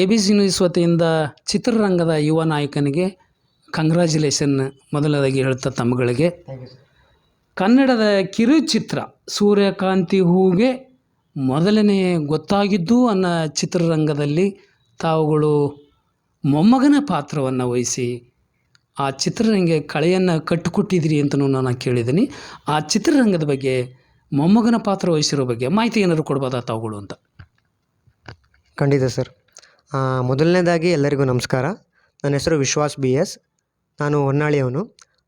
A B C news ವತಿಯಿಂದ ಚಿತ್ರರಂಗದ ಯುವ ನಾಯಕನಿಗೆ ಕಂಗ್ರ್ಯಾಚುಲೇಷನ್ ಮೊದಲದಾಗಿ ಹೇಳ್ತಾ ತಮ್ಮಗಳಿಗೆ. ಕನ್ನಡದ ಕಿರುಚಿತ್ರ ಸೂರ್ಯಕಾಂತಿ ಹೂಗೆ ಮೊದಲನೇ ಗೊತ್ತಾಗಿದ್ದು ಅನ್ನೋ ಚಿತ್ರರಂಗದಲ್ಲಿ ತಾವುಗಳು ಮೊಮ್ಮಗನ ಪಾತ್ರವನ್ನು ವಹಿಸಿ ಆ ಚಿತ್ರರಂಗ ಕಳೆಯನ್ನು ಕಟ್ಟಿಕೊಟ್ಟಿದ್ದೀರಿ ಅಂತಲೂ ನಾನು ಕೇಳಿದ್ದೀನಿ. ಆ ಚಿತ್ರರಂಗದ ಬಗ್ಗೆ ಮೊಮ್ಮಗನ ಪಾತ್ರ ವಹಿಸಿರೋ ಬಗ್ಗೆ ಮಾಹಿತಿ ಏನಾದರೂ ಕೊಡ್ಬೋದಾ ತಾವುಗಳು ಅಂತ? ಖಂಡಿತ ಸರ್ ಮೊದಲನೇದಾಗಿ ಎಲ್ಲರಿಗೂ ನಮಸ್ಕಾರ. ನನ್ನ ಹೆಸರು ವಿಶ್ವಾಸ್ ಬಿ ಎಸ್ ನಾನು ಹೊನ್ನಾಳಿಯವನು.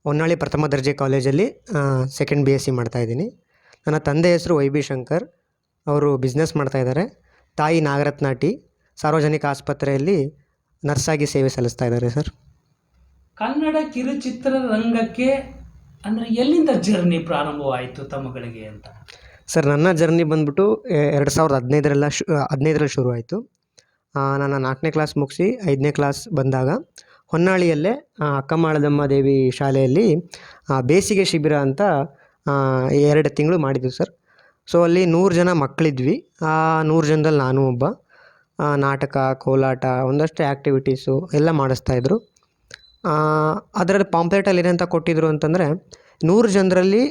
ಹೊನ್ನಾಳಿ ಪ್ರಥಮ ದರ್ಜೆ ಕಾಲೇಜಲ್ಲಿ ಸೆಕೆಂಡ್ ಬಿ ಎಸ್ ಸಿ ಮಾಡ್ತಾಯಿದ್ದೀನಿ ನನ್ನ ತಂದೆ ಹೆಸರು ವೈ ಬಿ ಶಂಕರ್. ಅವರು ಬಿಸ್ನೆಸ್ ಮಾಡ್ತಾಯಿದ್ದಾರೆ ತಾಯಿ ನಾಗರತ್ನಾಟಿ ಸಾರ್ವಜನಿಕ ಆಸ್ಪತ್ರೆಯಲ್ಲಿ ನರ್ಸಾಗಿ ಸೇವೆ ಸಲ್ಲಿಸ್ತಾ ಇದ್ದಾರೆ ಸರ್. ಕನ್ನಡ ಕಿರುಚಿತ್ರರಂಗಕ್ಕೆ ಅಂದರೆ ಎಲ್ಲಿಂದ ಜರ್ನಿ ಪ್ರಾರಂಭವಾಯಿತು ತಮ್ಮಗಳಿಗೆ ಅಂತ? ಸರ್ ನನ್ನ ಜರ್ನಿ ಬಂದ್ಬಿಟ್ಟು ಎರಡು ಸಾವಿರದ ಹದಿನೈದರೆಲ್ಲ ಶು ಹದಿನೈದರಲ್ಲಿ ಶುರು ಆಯಿತು ನಾನು ನಾಲ್ಕನೇ ಕ್ಲಾಸ್ ಮುಗಿಸಿ ಐದನೇ ಕ್ಲಾಸ್ ಬಂದಾಗ ಹೊನ್ನಾಳಿಯಲ್ಲೇ ಅಕ್ಕಮಾಳದಮ್ಮ ದೇವಿ ಶಾಲೆಯಲ್ಲಿ ಬೇಸಿಗೆ ಶಿಬಿರ ಅಂತ ಎರಡು ತಿಂಗಳು ಮಾಡಿದ್ವಿ ಸರ್ ಸೊ ಅಲ್ಲಿ ನೂರು ಜನ ಮಕ್ಕಳಿದ್ವಿ ಆ ನೂರು ಜನದಲ್ಲಿ ನಾನು ಒಬ್ಬ. ನಾಟಕ, ಕೋಲಾಟ, ಒಂದಷ್ಟು ಆ್ಯಕ್ಟಿವಿಟೀಸು ಎಲ್ಲ ಮಾಡಿಸ್ತಾಯಿದ್ರು ಅದರಲ್ಲಿ ಪಾಂಪ್ಲೆಟಲ್ಲಿ ಏನಂತ ಕೊಟ್ಟಿದ್ರು ಅಂತಂದರೆ, ನೂರು ಜನರಲ್ಲಿ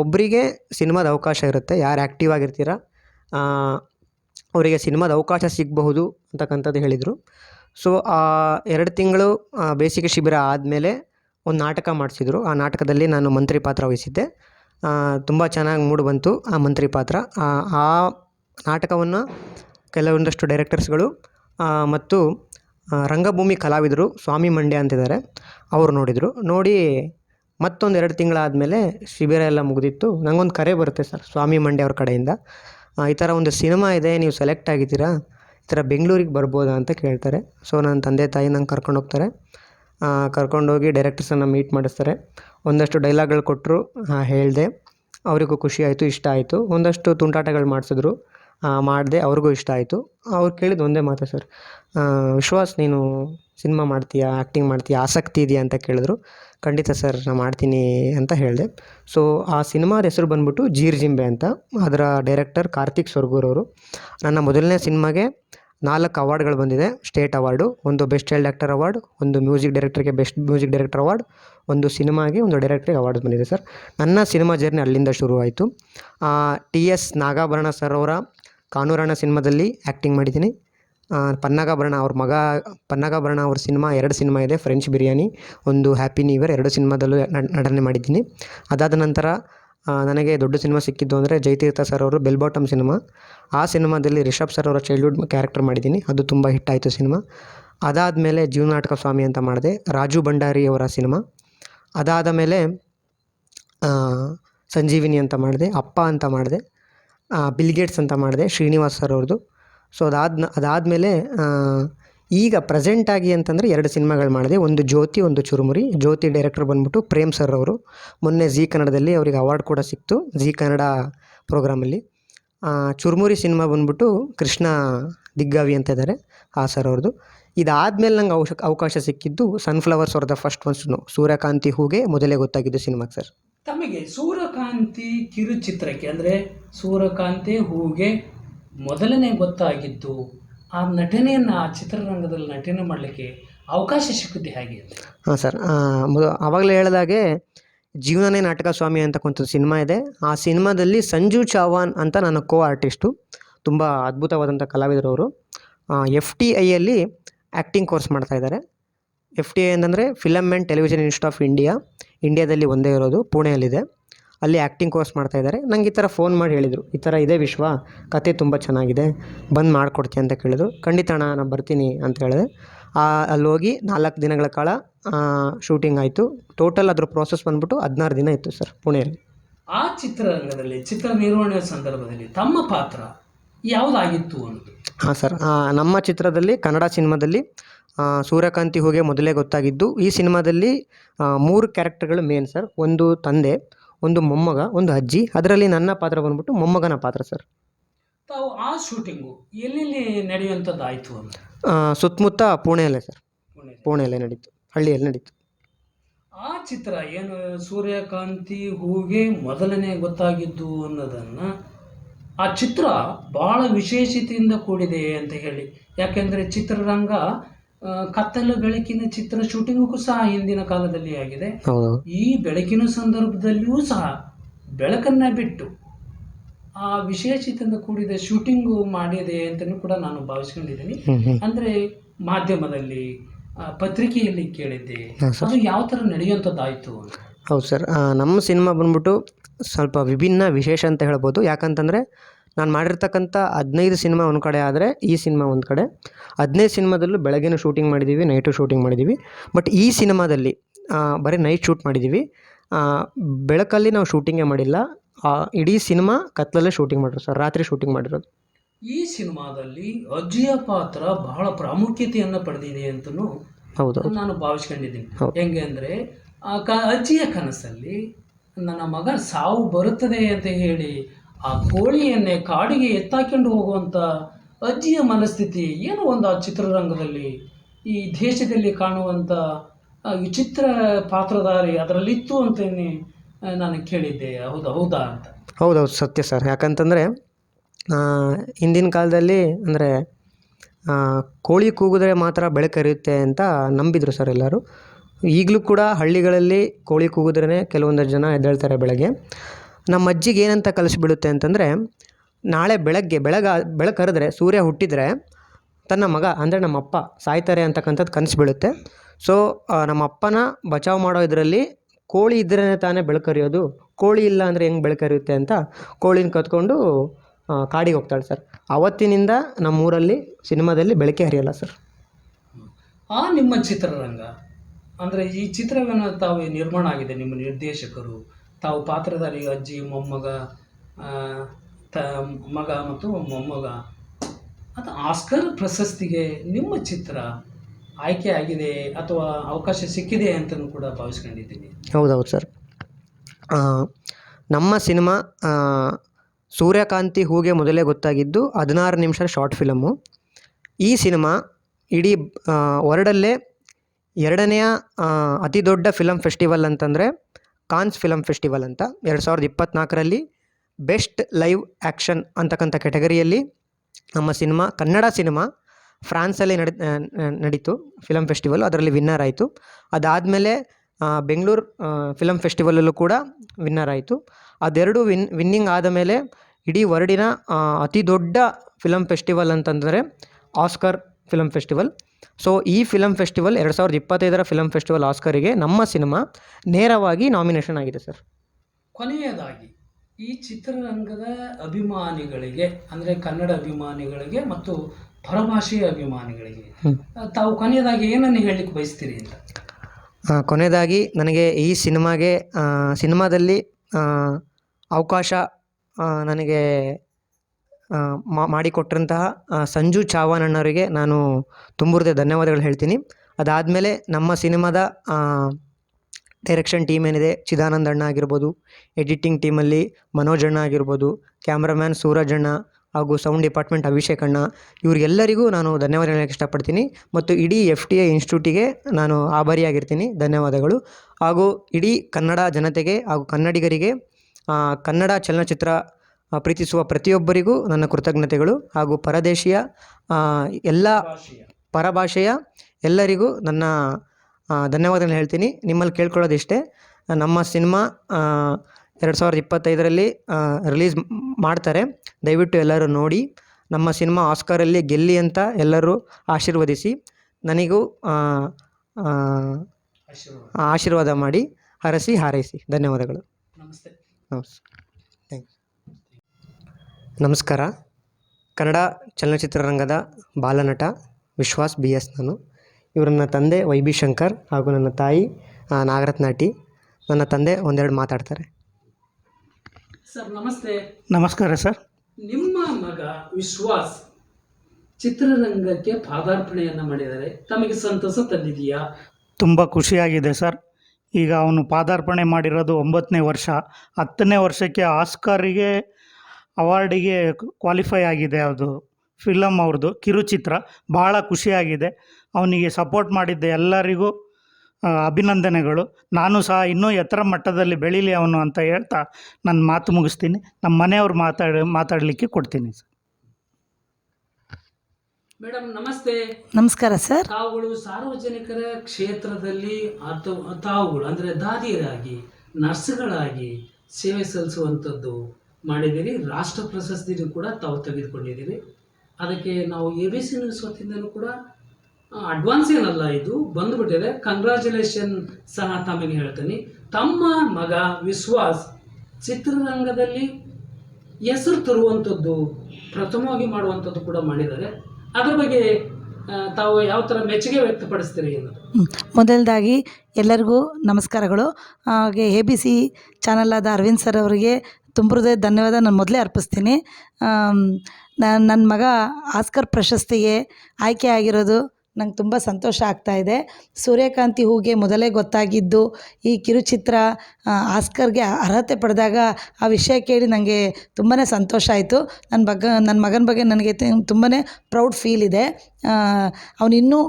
ಒಬ್ಬರಿಗೆ ಸಿನಿಮಾದ ಅವಕಾಶ ಇರುತ್ತೆ. ಯಾರು ಆ್ಯಕ್ಟಿವ್ ಆಗಿರ್ತೀರ ಅವರಿಗೆ ಸಿನಿಮಾದ ಅವಕಾಶ ಸಿಗಬಹುದು ಅಂತಕ್ಕಂಥದ್ದು ಹೇಳಿದರು. ಸೊ ಆ ಎರಡು ತಿಂಗಳು ಬೇಸಿಗೆ ಶಿಬಿರ ಆದಮೇಲೆ ಒಂದು ನಾಟಕ ಮಾಡಿಸಿದ್ರು. ಆ ನಾಟಕದಲ್ಲಿ ನಾನು ಮಂತ್ರಿ ಪಾತ್ರ ವಹಿಸಿದ್ದೆ. ತುಂಬ ಚೆನ್ನಾಗಿ ಮೂಡಿ ಬಂತು ಆ ಮಂತ್ರಿ ಪಾತ್ರ. ಆ ನಾಟಕವನ್ನು ಕೆಲವೊಂದಷ್ಟು ಡೈರೆಕ್ಟರ್ಸ್ಗಳು ಮತ್ತು ರಂಗಭೂಮಿ ಕಲಾವಿದರು ಸ್ವಾಮಿ ಮಂಡ್ಯ ಅಂತಿದ್ದಾರೆ, ಅವರು ನೋಡಿದರು. ನೋಡಿ ಮತ್ತೊಂದು ಎರಡು ತಿಂಗಳಾದಮೇಲೆ ಶಿಬಿರ ಎಲ್ಲ ಮುಗಿದಿತ್ತು. ನನಗೊಂದು ಕರೆ ಬರುತ್ತೆ ಸರ್, ಸ್ವಾಮಿ ಮಂಡ್ಯ ಅವ್ರ ಕಡೆಯಿಂದ. ಈ ಥರ ಒಂದು ಸಿನಿಮಾ ಇದೆ ನೀವು ಸೆಲೆಕ್ಟ್ ಆಗಿದ್ದೀರಾ? ಈ ಥರ ಬೆಂಗಳೂರಿಗೆ ಬರ್ಬೋದಾ ಅಂತ ಕೇಳ್ತಾರೆ. ಸೊ ನನ್ನ ತಂದೆ ತಾಯಿ ನಂಗೆ ಕರ್ಕೊಂಡು ಹೋಗ್ತಾರೆ. ಆ, ಕರ್ಕೊಂಡೋಗಿ ಡೈರೆಕ್ಟರ್ಸನ್ನ ಮೀಟ್ ಮಾಡಿಸ್ತಾರೆ. ಒಂದಷ್ಟು ಡೈಲಾಗ್ಗಳು ಕೊಟ್ಟರು ಹೇಳಿದೆ. ಅವರಿಗೂ ಖುಷಿ ಆಯಿತು ಇಷ್ಟ ಆಯಿತು. ಒಂದಷ್ಟು ತುಂಟಾಟಗಳು ಮಾಡಿಸಿದ್ರು. ಮಾಡಿದೆ ಅವ್ರಿಗೂ ಇಷ್ಟ ಆಯಿತು. ಅವ್ರು ಕೇಳಿದ್ದು ಒಂದೇ ಮಾತು ಸರ್. ವಿಶ್ವಾಸ್ ನೀನು ಸಿನಿಮಾ ಮಾಡ್ತೀಯಾ ಆ್ಯಕ್ಟಿಂಗ್ ಮಾಡ್ತೀಯಾ, ಆಸಕ್ತಿ ಇದೆಯಾ ಅಂತ ಕೇಳಿದ್ರು. ಖಂಡಿತ ಸರ್ ನಾನು ಮಾಡ್ತೀನಿ ಅಂತ ಹೇಳಿದೆ. ಸೊ ಆ ಸಿನಿಮಾದ ಹೆಸರು ಬಂದ್ಬಿಟ್ಟು ಜೀರ್ಜಿಂಬೆ ಅಂತ. ಅದರ ಡೈರೆಕ್ಟರ್ ಕಾರ್ತಿಕ್ ಸ್ವರ್ಗೂರ್ ಅವರು. ನನ್ನ ಮೊದಲನೇ ಸಿನಿಮಾಗೆ ನಾಲ್ಕು ಅವಾರ್ಡ್ಗಳು ಬಂದಿದೆ. ಸ್ಟೇಟ್ ಅವಾರ್ಡು, ಒಂದು ಬೆಸ್ಟ್ ಚೈಲ್ಡ್ ಆ್ಯಕ್ಟರ್ ಅವಾರ್ಡ್, ಒಂದು ಮ್ಯೂಸಿಕ್ ಡೈರೆಕ್ಟರ್ಗೆ ಬೆಸ್ಟ್ ಮ್ಯೂಸಿಕ್ ಡೈರೆಕ್ಟರ್ ಅವಾರ್ಡ್, ಒಂದು ಸಿನಿಮಾಗೆ ಒಂದು ಡೈರೆಕ್ಟ್ರಿಗೆ ಅವಾರ್ಡ್ ಬಂದಿದೆ ಸರ್. ನನ್ನ ಸಿನಿಮಾ ಜರ್ನಿ ಅಲ್ಲಿಂದ ಶುರುವಾಯಿತು ಟಿ ಎಸ್ ನಾಗಾಭರಣ ಸರ್ ಅವರ ಕಾನೂರಣ್ಣ ಸಿನಿಮಾದಲ್ಲಿ ಆ್ಯಕ್ಟಿಂಗ್ ಮಾಡಿದ್ದೀನಿ. ಪನ್ನಗಾಭರಣ ಅವ್ರ ಮಗ ಪನ್ನಗಾಭರಣ ಅವ್ರ ಸಿನಿಮಾ, ಎರಡು ಸಿನಿಮಾ ಇದೆ ಫ್ರೆಂಚ್ ಬಿರಿಯಾನಿ, ಒಂದು ಹ್ಯಾಪಿ ನ್ಯೂ ಇಯರ್ ಎರಡು ಸಿನಿಮಾದಲ್ಲೂ ನಟ- ನಟನೆ ಮಾಡಿದ್ದೀನಿ. ಅದಾದ ನಂತರ ನನಗೆ ದೊಡ್ಡ ಸಿನಿಮಾ ಸಿಕ್ಕಿದ್ದು ಅಂದರೆ ಜಯತೀರ್ಥ ಸರ್ ಅವರು ಬೆಲ್ ಬಾಟಮ್ ಸಿನಿಮಾ. ಆ ಸಿನಿಮಾದಲ್ಲಿ ರಿಷಬ್ ಸರ್ ಅವರ ಚೈಲ್ಡ್ಹುಡ್ ಕ್ಯಾರೆಕ್ಟರ್ ಮಾಡಿದ್ದೀನಿ, ಅದು ತುಂಬ ಹಿಟ್ ಆಯಿತು ಸಿನಿಮಾ. ಅದಾದ ಮೇಲೆ ಜೀವನಾಟಕ ಸ್ವಾಮಿ ಅಂತ ಮಾಡಿದೆ, ರಾಜು ಭಂಡಾರಿ ಅವರ ಸಿನಿಮಾ. ಅದಾದ ಮೇಲೆ ಸಂಜೀವಿನಿ ಅಂತ ಮಾಡಿದೆ, ಅಪ್ಪ ಅಂತ ಮಾಡಿದೆ ಬಿಲ್ಗೇಟ್ಸ್ ಅಂತ ಮಾಡಿದೆ, ಶ್ರೀನಿವಾಸ್ ಸರ್ ಅವ್ರದ್ದು. ಸೊ ಅದಾದ ಅದಾದಮೇಲೆ ಈಗ ಪ್ರೆಸೆಂಟಾಗಿ ಅಂತಂದರೆ ಎರಡು ಸಿನಿಮಾಗಳು ಮಾಡಿದೆ. ಒಂದು ಜ್ಯೋತಿ, ಒಂದು ಚುರುಮುರಿ. ಜ್ಯೋತಿ ಡೈರೆಕ್ಟರ್ ಬಂದ್ಬಿಟ್ಟು ಪ್ರೇಮ್ ಸರ್ ಅವರು ಮೊನ್ನೆ ಝೀ ಕನ್ನಡದಲ್ಲಿ ಅವರಿಗೆ ಅವಾರ್ಡ್ ಕೂಡ ಸಿಕ್ತು ಝೀ ಕನ್ನಡ ಪ್ರೋಗ್ರಾಮಲ್ಲಿ ಚುರುಮುರಿ ಸಿನಿಮಾ ಬಂದ್ಬಿಟ್ಟು ಕೃಷ್ಣ ದಿಗ್ಗಾವಿ ಅಂತ ಇದ್ದಾರೆ ಆ ಸರ್ ಅವ್ರದ್ದು ಇದಾದಮೇಲೆ ನಂಗೆ ಅವಶ, ಅವಕಾಶ ಸಿಕ್ಕಿದ್ದು ಸನ್ಫ್ಲವರ್ಸ್ ಅವ್ರದ ಫಸ್ಟ್ ಒನ್ಸ್ನು ಸೂರ್ಯಕಾಂತಿ ಹೂಗೆ ಮೊದಲೇ ಗೊತ್ತಾಗಿದ್ದು ಸಿನಿಮಾಗೆ ಸರ್ ತಮಗೆ ಸೂರ್ಯಕಾಂತಿ ಕಿರುಚಿತ್ರಕ್ಕೆ ಅಂದರೆ ಸೂರ್ಯಕಾಂತಿ ಹೂಗೆ ಮೊದಲನೇ ಗೊತ್ತಾಗಿದ್ದು ಆ ನಟನೆಯನ್ನು, ಆ ಚಿತ್ರರಂಗದಲ್ಲಿ ನಟನೆ ಮಾಡಲಿಕ್ಕೆ ಅವಕಾಶ ಸಿಕ್ಕುತ್ತೆ ಹಾಗೆ ಹಾಂ ಸರ್ ಆವಾಗಲೇ ಹೇಳಿದಾಗೆ ಜೀವನನೇ ನಾಟಕ ಸ್ವಾಮಿ ಅಂತಕ್ಕಂಥ ಸಿನಿಮಾ ಇದೆ. ಆ ಸಿನಿಮಾದಲ್ಲಿ ಸಂಜು ಚೌಹಾನ್ ಅಂತ ನನ್ನ ಕೋ ಆರ್ಟಿಸ್ಟು. ತುಂಬ ಅದ್ಭುತವಾದಂಥ ಕಲಾವಿದರು ಅವರು. ಎಫ್ ಟಿ ಐಯಲ್ಲಿ ಆ್ಯಕ್ಟಿಂಗ್ ಕೋರ್ಸ್ ಮಾಡ್ತಾ ಇದ್ದಾರೆ. ಎಫ್ ಟಿ ಐ ಅಂತಂದರೆ film and television institute of India. ಇಂಡಿಯಾದಲ್ಲಿ ಒಂದೇ ಇರೋದು, ಪುಣೆಯಲ್ಲಿದೆ. ಅಲ್ಲಿ ಆ್ಯಕ್ಟಿಂಗ್ ಕೋರ್ಸ್ ಮಾಡ್ತಾ ಇದ್ದಾರೆ. ನಂಗೆ ಈ ಥರ ಫೋನ್ ಮಾಡಿ ಹೇಳಿದರು ಈ ಥರ ಇದೆ ವಿಶ್ವ ಕತೆ ತುಂಬ ಚೆನ್ನಾಗಿದೆ ಬಂದು ಮಾಡಿಕೊಡ್ತೀಯ ಅಂತ ಕೇಳಿದ್ರು. ಖಂಡಿತ ಅಣ್ಣ ನಾನು ಬರ್ತೀನಿ ಅಂತ ಹೇಳಿದೆ. ಆ, ಅಲ್ಲಿ ಹೋಗಿ ನಾಲ್ಕು ದಿನಗಳ ಕಾಲ ಶೂಟಿಂಗ್ ಆಯಿತು. ಟೋಟಲ್ ಅದ್ರ ಪ್ರೋಸೆಸ್ ಬಂದ್ಬಿಟ್ಟು ಹದಿನಾರು ದಿನ ಇತ್ತು ಸರ್ ಪುಣೆಯಲ್ಲಿ. ಆ ಚಿತ್ರರಂಗದಲ್ಲಿ ಚಿತ್ರ ನಿರ್ವಹಣೆ ಸಂದರ್ಭದಲ್ಲಿ ತಮ್ಮ ಪಾತ್ರ ಯಾವುದಾಗಿತ್ತು ಅನ್ನೋದು? ಹಾಂ ಸರ್ ನಮ್ಮ ಚಿತ್ರದಲ್ಲಿ ಕನ್ನಡ ಸಿನಿಮಾದಲ್ಲಿ ಸೂರ್ಯಕಾಂತಿ ಹೋಗಿ ಮೊದಲೇ ಗೊತ್ತಾಗಿದ್ದು. ಈ ಸಿನಿಮಾದಲ್ಲಿ ಮೂರು ಕ್ಯಾರೆಕ್ಟರ್ಗಳು ಮೇನ್ ಸರ್. ಒಂದು ತಂದೆ ಒಂದು ಮೊಮ್ಮಗ ಒಂದು ಅಜ್ಜಿ ಅದರಲ್ಲಿ ನನ್ನ ಪಾತ್ರ ಬಂದ್ಬಿಟ್ಟು ಮೊಮ್ಮಗನ ಪಾತ್ರ ಸರ್. ತಾವು ಆ ಶೂಟಿಂಗು ಎಲ್ಲೆಲ್ಲಿ ನಡೆಯುವಂಥದ್ದು ಆಯಿತು ಅಂತ? ಸುತ್ತಮುತ್ತ ಪುಣೆಯಲ್ಲೇ ಸರ್. ಪುಣೆಯಲ್ಲಿ. ನಡೀತು ಹಳ್ಳಿಯಲ್ಲಿ ನಡೀತು. ಆ ಚಿತ್ರ ಏನು ಸೂರ್ಯಕಾಂತಿ ಹೂಗೆ ಮೊದಲನೇ ಗೊತ್ತಾಗಿದ್ದು ಅನ್ನೋದನ್ನು ಆ ಚಿತ್ರ ಬಹಳ ವಿಶೇಷತೆಯಿಂದ ಕೂಡಿದೆ ಅಂತ ಹೇಳಿ. ಯಾಕೆಂದರೆ ಚಿತ್ರರಂಗ ಕತ್ತಲು ಬೆಳಕಿನ ಚಿತ್ರ ಶೂಟಿಂಗಕ್ಕೂ ಸಹ ಹಿಂದಿನ ಕಾಲದಲ್ಲಿ ಆಗಿದೆ. ಈ ಬೆಳಕಿನ ಸಂದರ್ಭದಲ್ಲಿಯೂ ಸಹ ಬೆಳಕನ್ನ ಬಿಟ್ಟು ಆ ವಿಶೇಷತೆಯಿಂದ ಕೂಡಿದ ಶೂಟಿಂಗ್ ಮಾಡಿದೆ ಅಂತಲೂ ಕೂಡ ನಾನು ಭಾವಿಸ್ಕೊಂಡಿದ್ದೀನಿ. ಹ್ಞೂ ಮಾಧ್ಯಮದಲ್ಲಿ ಪತ್ರಿಕೆಯಲ್ಲಿ ಕೇಳಿದ್ದೆ. ಅದು ಯಾವ ತರ ನಡೆಯುವಂಥದ್ದಾಯಿತು ಹೌದು ಸರ್. ನಮ್ಮ ಸಿನಿಮಾ ಬಂದ್ಬಿಟ್ಟು ಸ್ವಲ್ಪ ವಿಭಿನ್ನ ವಿಶೇಷ ಅಂತ ಹೇಳ್ಬೋದು. ಯಾಕಂತಂದರೆ ನಾನು ಮಾಡಿರ್ತಕ್ಕಂಥ ಹದಿನೈದು ಸಿನಿಮಾ ಒಂದು ಕಡೆ ಆದರೆ ಈ ಸಿನಿಮಾ ಒಂದು ಕಡೆ. ಹದಿನೈದು ಸಿನಿಮಾದಲ್ಲೂ ಬೆಳಗ್ಗೆನೂ ಶೂಟಿಂಗ್ ಮಾಡಿದ್ದೀವಿ ನೈಟು ಶೂಟಿಂಗ್ ಮಾಡಿದ್ದೀವಿ ಬಟ್ ಈ ಸಿನಿಮಾದಲ್ಲಿ ಬರೀ ನೈಟ್ ಶೂಟ್ ಮಾಡಿದ್ದೀವಿ ಬೆಳಕಲ್ಲಿ ನಾವು ಶೂಟಿಂಗೇ ಮಾಡಿಲ್ಲ. ಇಡೀ ಸಿನಿಮಾ ಕತ್ತಲಲ್ಲೇ ಶೂಟಿಂಗ್ ಮಾಡಿರೋದು ಸರ್ ರಾತ್ರಿ ಶೂಟಿಂಗ್ ಮಾಡಿರೋದು. ಈ ಸಿನಿಮಾದಲ್ಲಿ ಅಜ್ಜಿಯ ಪಾತ್ರ ಬಹಳ ಪ್ರಾಮುಖ್ಯತೆಯನ್ನು ಪಡೆದಿದೆ ಅಂತಲೂ ಹೌದು ನಾನು ಭಾವಿಸ್ಕೊಂಡಿದ್ದೀನಿ. ಹೆಂಗೆ ಅಂದರೆ ಅಜ್ಜಿಯ ಕನಸಲ್ಲಿ ನನ್ನ ಮಗ ಸಾವು ಬರುತ್ತದೆ ಅಂತ ಹೇಳಿ ಆ ಕೋಳಿಯನ್ನೇ ಕಾಡಿಗೆ ಎತ್ತಾಕೊಂಡು ಹೋಗುವಂಥ ಅಜ್ಜಿಯ ಮನಸ್ಥಿತಿ ಏನು ಒಂದು ಆ ಚಿತ್ರರಂಗದಲ್ಲಿ? ಈ ದೇಶದಲ್ಲಿ ಕಾಣುವಂಥ ವಿಚಿತ್ರ ಪಾತ್ರಧಾರಿ ಅದರಲ್ಲಿತ್ತು ಅಂತೇನೆ ನಾನು ಕೇಳಿದ್ದೆ. ಹೌದು, ಹೌದಾ ಅಂತ. ಹೌದೌದು, ಸತ್ಯ ಸರ್. ಯಾಕಂತಂದರೆ ಹಿಂದಿನ ಕಾಲದಲ್ಲಿ ಅಂದರೆ ಕೋಳಿ ಕೂಗಿದ್ರೆ ಮಾತ್ರ ಬೆಳಕರಿಯುತ್ತೆ ಅಂತ ನಂಬಿದ್ರು ಸರ್ ಎಲ್ಲರೂ. ಈಗಲೂ ಕೂಡ ಹಳ್ಳಿಗಳಲ್ಲಿ ಕೋಳಿ ಕೂಗಿದ್ರೇ ಕೆಲವೊಂದು ಜನ ಎದ್ದೇಳ್ತಾರೆ ಬೆಳಗ್ಗೆ ನಮ್ಮ ಅಜ್ಜಿಗೆ ಏನಂತ ಕಲಿಸ್ಬಿಡುತ್ತೆ ಅಂತಂದರೆ, ನಾಳೆ ಬೆಳಗ್ಗೆ ಬೆಳಗ ಹರಿದ್ರೆ ಸೂರ್ಯ ಹುಟ್ಟಿದರೆ ತನ್ನ ಮಗ, ಅಂದರೆ ನಮ್ಮ ಅಪ್ಪ ಸಾಯ್ತಾರೆ ಅಂತಕ್ಕಂಥದ್ದು ಕನಸು ಬೀಳುತ್ತೆ ಸೊ ನಮ್ಮ ಅಪ್ಪನ ಬಚಾವ್ ಮಾಡೋ ಇದರಲ್ಲಿ ಕೋಳಿ ಇದ್ರೇ ತಾನೇ ಬೆಳಕರಿಯೋದು. ಕೋಳಿ ಇಲ್ಲ ಅಂದರೆ ಹೆಂಗೆ ಬೆಳಕರಿಯುತ್ತೆ ಅಂತ ಕೋಳಿನ ಕತ್ಕೊಂಡು ಕಾಡಿಗೆ ಹೋಗ್ತಾಳೆ ಸರ್. ಆವತ್ತಿನಿಂದ ನಮ್ಮೂರಲ್ಲಿ ಸಿನಿಮಾದಲ್ಲಿ ಬೆಳಕೆ ಹರಿಯಲ್ಲ ಸರ್. ಆ ನಿಮ್ಮ ಚಿತ್ರರಂಗ, ಅಂದರೆ ಈ ಚಿತ್ರವನ್ನು ತಾವು ನಿರ್ಮಾಣ ಆಗಿದೆ ನಿಮ್ಮ ನಿರ್ದೇಶಕರು. ತಾವು ಪಾತ್ರಧಾರಿ ಅಜ್ಜಿ, ಮೊಮ್ಮಗ ತ, ಮಗ ಮತ್ತು ಮೊಮ್ಮಗ. ಅದು ಆಸ್ಕರ್ ಪ್ರಶಸ್ತಿಗೆ ನಿಮ್ಮ ಚಿತ್ರ ಆಯ್ಕೆ ಆಗಿದೆ ಅಥವಾ ಅವಕಾಶ ಸಿಕ್ಕಿದೆ ಅಂತಲೂ ಕೂಡ ಭಾವಿಸ್ಕೊಂಡಿದ್ದೀನಿ. ಹೌದೌದು ಸರ್. ನಮ್ಮ ಸಿನಿಮಾ ಸೂರ್ಯಕಾಂತಿ ಹೂಗೆ ಮೊದಲೇ ಗೊತ್ತಾಗಿದ್ದು ಹದಿನಾರು ನಿಮಿಷ ಶಾರ್ಟ್ ಫಿಲಮ್ಮು ಈ ಸಿನಿಮಾ ಇಡೀ ವರ್ಡಲ್ಲೇ ಎರಡನೆಯ ಅತಿ ದೊಡ್ಡ ಫಿಲಮ್ ಫೆಸ್ಟಿವಲ್ ಅಂತಂದರೆ ಕಾನ್ಸ್ ಫಿಲಮ್ ಫೆಸ್ಟಿವಲ್ ಅಂತ ಎರಡು ಸಾವಿರದ ಇಪ್ಪತ್ತ್ನಾಲ್ಕರಲ್ಲಿ ಬೆಸ್ಟ್ ಲೈವ್ ಆ್ಯಕ್ಷನ್ ಅಂತಕ್ಕಂಥ ಕೆಟಗರಿಯಲ್ಲಿ ನಮ್ಮ ಸಿನಿಮಾ, ಕನ್ನಡ ಸಿನಿಮಾ ಫ್ರಾನ್ಸಲ್ಲಿ ನಡೆ ನಡೀತು ಫಿಲಮ್ ಫೆಸ್ಟಿವಲ್ ಅದರಲ್ಲಿ ವಿನ್ನರ್ ಆಯಿತು. ಅದಾದಮೇಲೆ ಬೆಂಗಳೂರು ಫಿಲಮ್ ಫೆಸ್ಟಿವಲಲ್ಲೂ ಕೂಡ ವಿನ್ನರ್ ಆಯಿತು. ಅದೆರಡು ವಿನ್ ವಿನ್ನಿಂಗ್ ಆದ ಮೇಲೆ ಇಡೀ ವರ್ಡಿನ ಅತಿ ದೊಡ್ಡ ಫಿಲಮ್ ಫೆಸ್ಟಿವಲ್ ಅಂತಂದರೆ ಆಸ್ಕರ್ ಫಿಲಮ್ ಫೆಸ್ಟಿವಲ್ ಸೊ ಈ ಫಿಲಮ್ ಫೆಸ್ಟಿವಲ್ ಎರಡು ಸಾವಿರದ ಇಪ್ಪತ್ತೈದರ ಫಿಲಮ್ ಫೆಸ್ಟಿವಲ್ ಆಸ್ಕರಿಗೆ ನಮ್ಮ ಸಿನಿಮಾ ನೇರವಾಗಿ ನಾಮಿನೇಷನ್ ಆಗಿದೆ ಸರ್ ಕೊನೆಯದಾಗಿ ಈ ಚಿತ್ರರಂಗದ ಅಭಿಮಾನಿಗಳಿಗೆ ಅಂದರೆ ಕನ್ನಡ ಅಭಿಮಾನಿಗಳಿಗೆ ಮತ್ತು ಪರಭಾಷೆಯ ಅಭಿಮಾನಿಗಳಿಗೆ ತಾವು ಕೊನೆಯದಾಗಿ ಏನನ್ನು ಹೇಳಲಿಕ್ಕೆ ಬಯಸ್ತೀರಿ ಅಂತ? ಕೊನೆಯದಾಗಿ ನನಗೆ ಈ ಸಿನಿಮಾಗೆ ಸಿನಿಮಾದಲ್ಲಿ ಅವಕಾಶ ನನಗೆ ಮಾಡಿಕೊಟ್ಟಂತಹ ಸಂಜು ಚಾವನ್ ಅಣ್ಣವರಿಗೆ ನಾನು ತುಂಬುರದ ಧನ್ಯವಾದಗಳು ಹೇಳ್ತೀನಿ. ಅದಾದಮೇಲೆ ನಮ್ಮ ಸಿನಿಮಾದ ಡೈರೆಕ್ಷನ್ ಟೀಮ್ ಏನಿದೆ, ಚಿದಾನಂದ ಅಣ್ಣ ಆಗಿರ್ಬೋದು ಎಡಿಟಿಂಗ್ ಟೀಮಲ್ಲಿ ಮನೋಜ್ ಅಣ್ಣ ಆಗಿರ್ಬೋದು ಕ್ಯಾಮ್ರಾಮ್ಯಾನ್ ಸೂರಜ್ ಅಣ್ಣ ಹಾಗೂ ಸೌಂಡ್ ಡಿಪಾರ್ಟ್ಮೆಂಟ್ ಅಭಿಷೇಕ್ ಅಣ್ಣ, ಇವರಿಗೆಲ್ಲರಿಗೂ ನಾನು ಧನ್ಯವಾದ ಹೇಳಕ್ಕೆ ಇಷ್ಟಪಡ್ತೀನಿ. ಮತ್ತು ಇಡೀ ಎಫ್ ಟಿ ಎ ಇನ್ಸ್ಟಿಟ್ಯೂಟಿಗೆ ನಾನು ಆಭಾರಿಯಾಗಿರ್ತೀನಿ. ಧನ್ಯವಾದಗಳು. ಹಾಗೂ ಇಡೀ ಕನ್ನಡ ಜನತೆಗೆ ಹಾಗೂ ಕನ್ನಡಿಗರಿಗೆ ಕನ್ನಡ ಚಲನಚಿತ್ರ ಪ್ರೀತಿಸುವ ಪ್ರತಿಯೊಬ್ಬರಿಗೂ ನನ್ನ ಕೃತಜ್ಞತೆಗಳು ಹಾಗೂ ಪರದೇಶೀಯ ಎಲ್ಲ ಪರಭಾಷೆಯ. ಎಲ್ಲರಿಗೂ ನನ್ನ ಧನ್ಯವಾದಗಳನ್ನು ಹೇಳ್ತೀನಿ. ನಿಮ್ಮಲ್ಲಿ ಕೇಳ್ಕೊಳ್ಳೋದಿಷ್ಟೇ. ನಮ್ಮ ಸಿನಿಮಾ ಎರಡು ಸಾವಿರದ ಇಪ್ಪತ್ತೈದರಲ್ಲಿ ರಿಲೀಸ್ ಮಾಡ್ತಾರೆ. ದಯವಿಟ್ಟು ಎಲ್ಲರೂ ನೋಡಿ. ನಮ್ಮ ಸಿನಿಮಾ ಆಸ್ಕರಲ್ಲಿ ಗೆಲ್ಲಿ ಅಂತ ಎಲ್ಲರೂ ಆಶೀರ್ವದಿಸಿ. ನನಗೂ ಆಶೀರ್ವಾದ. ಮಾಡಿ. ಹರಸಿ ಹಾರೈಸಿ. ಧನ್ಯವಾದಗಳು. ನಮಸ್ತೆ. ನಮಸ್ ಥ್ಯಾಂಕ್ಸ್ ನಮಸ್ಕಾರ. ಕನ್ನಡ ಚಲನಚಿತ್ರರಂಗದ ಬಾಲನಟ ವಿಶ್ವಾಸ್ ಬಿ ಎಸ್ ನಾನು. ಇವರು ನನ್ನ ತಂದೆ ವೈ ಬಿ ಶಂಕರ್ ಹಾಗೂ ನನ್ನ ತಾಯಿ ನಾಗರತ್ನಾಟಿ ನನ್ನ ತಂದೆ ಒಂದೆರಡು ಮಾತಾಡ್ತಾರೆ. ಸರ್ ನಮಸ್ತೆ. ನಮಸ್ಕಾರ ಸರ್. ನಿಮ್ಮ ಮಗ ವಿಶ್ವಾಸ್ ಚಿತ್ರರಂಗಕ್ಕೆ ಪಾದಾರ್ಪಣೆಯನ್ನು ಮಾಡಿದ್ದಾರೆ. ತಮಗೆ ಸಂತಸ ತಂದಿದೆಯಾ? ತುಂಬ ಖುಷಿಯಾಗಿದೆ ಸರ್. ಈಗ ಅವನು ಪಾದಾರ್ಪಣೆ ಮಾಡಿರೋದು ಒಂಬತ್ತನೇ ವರ್ಷ. ಹತ್ತನೇ ವರ್ಷಕ್ಕೆ ಆಸ್ಕರಿಗೆ ಅವಾರ್ಡಿಗೆ ಕ್ವಾಲಿಫೈ ಆಗಿದೆ ಅದು ಫಿಲಮ್ ಅವ್ರದ್ದು. ಕಿರುಚಿತ್ರ. ಭಾಳ ಖುಷಿಯಾಗಿದೆ. ಅವನಿಗೆ ಸಪೋರ್ಟ್ ಮಾಡಿದ್ದ ಎಲ್ಲರಿಗೂ ಅಭಿನಂದನೆಗಳು. ನಾನು ಸಹ ಇನ್ನೂ ಎತ್ತರ ಮಟ್ಟದಲ್ಲಿ ಬೆಳೀಲಿ ಅವನು ಅಂತ ಹೇಳ್ತಾ ನನ್ನ ಮಾತು ಮುಗಿಸ್ತೀನಿ. ನಮ್ಮ ಮನೆಯವ್ರು ಮಾತಾಡ ಮಾತಾಡಲಿಕ್ಕೆ ಕೊಡ್ತೀನಿ ಸರ್. ಮೇಡಮ್ ನಮಸ್ತೆ. ನಮಸ್ಕಾರ ಸರ್. ತಾವುಗಳು ಸಾರ್ವಜನಿಕರ ಕ್ಷೇತ್ರದಲ್ಲಿ ಅಥವಾ ತಾವುಗಳು ಅಂದರೆ ದಾದಿಯರಾಗಿ ನರ್ಸ್ಗಳಾಗಿ ಸೇವೆ ಸಲ್ಲಿಸುವಂಥದ್ದು ಮಾಡಿದ್ದೀರಿ. ರಾಷ್ಟ್ರ ಪ್ರಶಸ್ತಿನೂ ಕೂಡ ತಾವು ತೆಗೆದುಕೊಂಡಿದ್ದೀರಿ. ಅದಕ್ಕೆ ನಾವು ಎ ಬಿ ಸಿ ನ್ಯೂಸ್ ವತಿಯಿಂದಲೂ ಕೂಡ ಅಡ್ವಾನ್ಸ್ ಏನಲ್ಲ ಇದು, ಬಂದುಬಿಟ್ಟಿದೆ. ಕಂಗ್ರ್ಯಾಚುಲೇಷನ್ ಸಹ ತಮಗೆ ಹೇಳ್ತೀನಿ. ತಮ್ಮ ಮಗ ವಿಶ್ವಾಸ್ ಚಿತ್ರರಂಗದಲ್ಲಿ ಹೆಸರು ತರುವಂಥದ್ದು, ಪ್ರಥಮವಾಗಿ ಮಾಡುವಂಥದ್ದು ಕೂಡ ಮಾಡಿದ್ದಾರೆ. ಅದರ ಬಗ್ಗೆ ತಾವು ಯಾವ ಥರ ಮೆಚ್ಚುಗೆ ವ್ಯಕ್ತಪಡಿಸ್ತೀರಿ ಅನ್ನೋದು. ಮೊದಲದಾಗಿ ಎಲ್ಲರಿಗೂ ನಮಸ್ಕಾರಗಳು. ಹಾಗೆ ಎ ಬಿ ಸಿ ಚಾನಲ್ ಆದ ಅರವಿಂದ್ ಸರ್ ಅವರಿಗೆ ತುಂಬ ಹೃದಯ ಧನ್ಯವಾದ. ನಾನು ಮೊದಲೇ ಅರ್ಪಿಸ್ತೀನಿ. ನಾನು ನನ್ನ ಮಗ ಆಸ್ಕರ್ ಪ್ರಶಸ್ತಿಗೆ ಆಯ್ಕೆ ಆಗಿರೋದು ನಂಗೆ ತುಂಬ ಸಂತೋಷ ಇದೆ. ಸೂರ್ಯಕಾಂತಿ ಹೂಗೆ ಮೊದಲೇ ಗೊತ್ತಾಗಿದ್ದು ಈ ಕಿರುಚಿತ್ರ ಆಸ್ಕರ್ಗೆ ಅರ್ಹತೆ ಪಡೆದಾಗ ಆ ವಿಷಯ ಕೇಳಿ ನನಗೆ ತುಂಬಾ ಸಂತೋಷ ಆಯಿತು. ನನ್ನ ಬಗ್ಗೆ ನನ್ನ ಮಗನ ಬಗ್ಗೆ ನನಗೆ ತುಂಬಾ ಪ್ರೌಡ್ ಫೀಲ್ ಇದೆ. ಅವನು ಇನ್ನೂ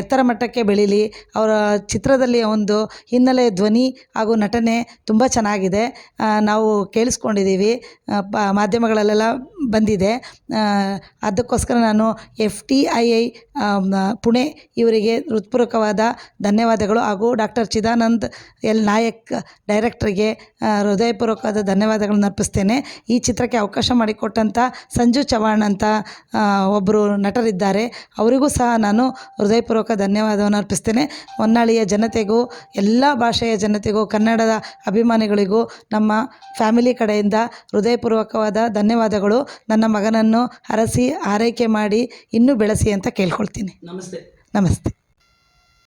ಎತ್ತರ ಮಟ್ಟಕ್ಕೆ ಬೆಳೀಲಿ. ಅವರ ಚಿತ್ರದಲ್ಲಿ ಒಂದು ಹಿನ್ನೆಲೆ ಧ್ವನಿ ಹಾಗೂ ನಟನೆ ತುಂಬ ಚೆನ್ನಾಗಿದೆ. ನಾವು ಕೇಳಿಸ್ಕೊಂಡಿದ್ದೀವಿ. ಪ, ಮಾಧ್ಯಮಗಳಲ್ಲೆಲ್ಲ ಬಂದಿದೆ. ಅದಕ್ಕೋಸ್ಕರ ನಾನು F T I I Pune ಇವರಿಗೆ ಹೃತ್ಪೂರ್ವಕವಾದ ಧನ್ಯವಾದಗಳು ಹಾಗೂ ಡಾಕ್ಟರ್ ಚಿದಾನಂದ್ ಎಲ್ ನಾಯಕ್ ಡೈರೆಕ್ಟ್ರಿಗೆ ಹೃದಯಪೂರ್ವಕವಾದ ಧನ್ಯವಾದಗಳನ್ನು ಅರ್ಪಿಸ್ತೇನೆ. ಈ ಚಿತ್ರಕ್ಕೆ ಅವಕಾಶ ಮಾಡಿಕೊಟ್ಟಂಥ ಸಂಜು ಚವಾಣ್ ಅಂತ ಒಬ್ಬರು ನಟರಿದ್ದಾರೆ. ಅವರಿಗೂ ಸಹ ನಾನು ಹೃದಯಪೂರ್ವಕ ಧನ್ಯವಾದವನ್ನು ಅರ್ಪಿಸ್ತೇನೆ. ಹೊನ್ನಾಳಿಯ ಜನತೆಗೂ ಎಲ್ಲ ಭಾಷೆಯ ಜನತೆಗೂ ಕನ್ನಡದ ಅಭಿಮಾನಿಗಳಿಗೂ ನಮ್ಮ ಫ್ಯಾಮಿಲಿ ಕಡೆಯಿಂದ ಹೃದಯಪೂರ್ವಕವಾದ ಧನ್ಯವಾದಗಳು. ನನ್ನ ಮಗನನ್ನು ಹರಸಿ ಆರೈಕೆ ಮಾಡಿ ಇನ್ನೂ ಬೆಳೆಸಿ ಅಂತ ಕೇಳ್ಕೊಳ್ತೀನಿ. ನಮಸ್ತೆ. ನಮಸ್ತೆ.